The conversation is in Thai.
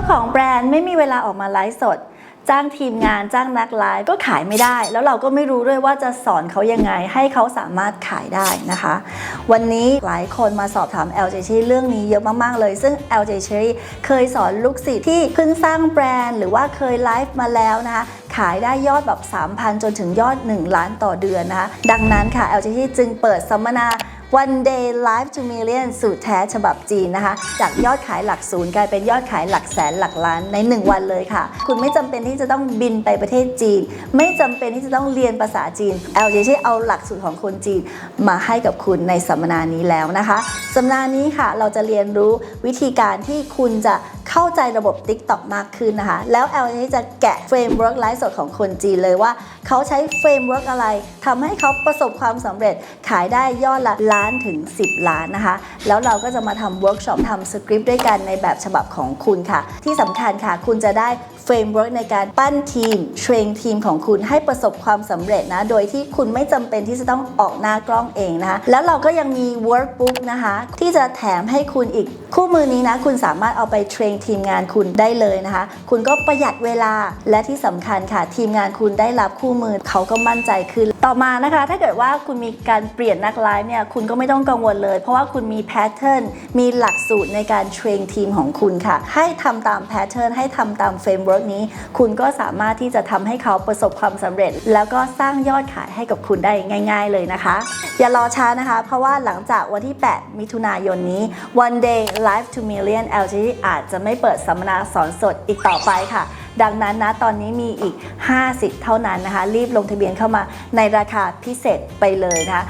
าของแบรนด์ไม่มีเวลาออกมาไลฟ์สด จ้างทีมงานจ้างนักไลฟ์ก็ขายไม่ได้ แล้วเราก็ไม่รู้ด้วยว่าจะสอนเขายังไง ให้เขาสามารถขายได้นะคะ วันนี้หลายคนมาสอบถาม LJ Cherry เรื่องนี้เยอะมาก ๆ เลย ซึ่ง LJ Cherry เคยสอนลูกศิษย์ที่เพิ่งสร้างแบรนด์ หรือว่าเคยไลฟ์มาแล้วนะคะขายได้ยอดแบบ 3,000 จนถึงยอด 1 ล้านต่อเดือนนะคะดังนั้นค่ะ LJ Cherry จึงเปิดสัมมนา One Day Life to Million สูตรแท้ฉบับจีนนะคะ จากยอดขายหลักศูนย์กลายเป็นยอดขายหลักแสนหลักล้านใน 1 วันเลยค่ะ คุณไม่จำเป็นที่จะต้องบินไปประเทศจีน ไม่จำเป็นที่จะต้องเรียนภาษาจีน LJ ใช้เอาหลักสูตรของคนจีนมาให้กับคุณในสัมมนานี้แล้วนะคะ สัมมนานี้ค่ะเราจะเรียนรู้วิธีการที่คุณจะ เข้าใจระบบ TikTok มากขึ้นนะคะ แล้ว LJ จะแกะเฟรมเวิร์กไลฟ์สดของคนจีนเลยว่าเขาใช้เฟรมเวิร์กอะไรทำให้เขาประสบความสำเร็จขายได้ยอดละล้านถึง 10 ล้านนะคะ แล้วเราก็จะมาทำเวิร์กช็อปทำสคริปต์ด้วยกันในแบบฉบับของคุณค่ะ ที่สำคัญค่ะ คุณจะได้เฟรมเวิร์กในการปั้นทีมเทรนทีมของคุณให้ประสบความสำเร็จนะ โดยที่คุณไม่จำเป็นที่จะต้องออกหน้ากล้องเองนะคะ แล้วเราก็ยังมี workbook นะคะที่จะแถมให้คุณอีกคู่มือนี้นะคุณสามารถเอาไปเทรนทีมงานคุณได้เลยนะคะ คุณก็ประหยัดเวลาและที่สำคัญค่ะ ทีมงานคุณได้รับคู่มือเขาก็มั่นใจขึ้น ต่อมานะคะ ถ้าเกิดว่าคุณมีการเปลี่ยนนักไลฟ์เนี่ยคุณก็ไม่ต้องกังวลเลย เพราะว่าคุณมีแพทเทิร์นมีหลักสูตรในการเทรนทีมของคุณค่ะ ให้ทำตามแพทเทิร์นให้ทำตามเฟรมเวิร์กนี้ คุณก็สามารถที่จะทำให้เขาประสบความสำเร็จ แล้วก็สร้างยอดขายให้กับคุณได้ง่าย ๆ เลยนะคะ อย่ารอช้านะคะ เพราะว่าหลังจากวันที่ 8 มิถุนายนนี้ One Day Live to Million LG อาจจะไม่เปิดสัมมนาสอนสดอีกต่อไปค่ะ ดังนั้นนะตอนนี้มีอีก 50 เท่านั้นนะคะ รีบลงทะเบียนเข้ามาในราคาพิเศษไปเลยนะคะ